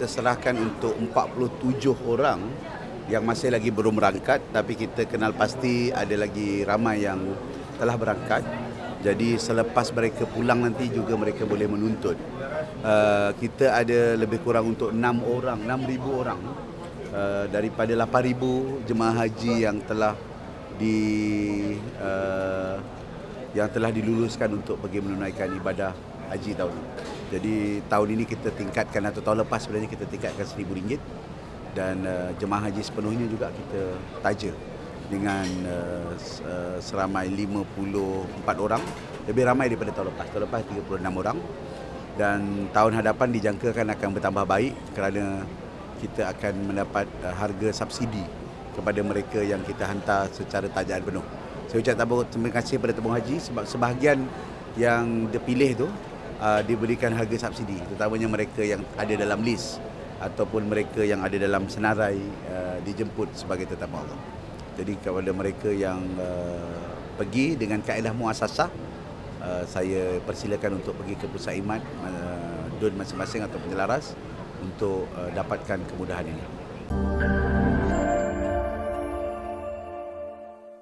kita serahkan untuk 47 orang yang masih lagi belum berangkat tapi kita kenal pasti ada lagi ramai yang telah berangkat. Jadi selepas mereka pulang nanti juga mereka boleh menuntut. Uh, kita ada lebih kurang untuk 6 orang, 6,000 orang uh, daripada 8,000 jemaah haji yang telah di uh, yang telah diluluskan untuk pergi menunaikan ibadah haji tahun ini. Jadi tahun ini kita tingkatkan atau tahun lepas sebenarnya kita tingkatkan RM1,000 dan uh, jemaah haji sepenuhnya juga kita taja dengan uh, seramai 54 orang lebih ramai daripada tahun lepas. Tahun lepas 36 orang dan tahun hadapan dijangkakan akan bertambah baik kerana kita akan mendapat uh, harga subsidi kepada mereka yang kita hantar secara tajaan penuh. Saya ucap terima kasih kepada tabung haji sebab sebahagian yang dipilih tu uh, diberikan harga subsidi terutamanya mereka yang ada dalam list ataupun mereka yang ada dalam senarai uh, dijemput sebagai tetamu Allah. Jadi kepada mereka yang uh, pergi dengan kaedah muasasah uh, saya persilakan untuk pergi ke pusat iman uh, dun masing-masing atau penyelaras untuk uh, dapatkan kemudahan ini.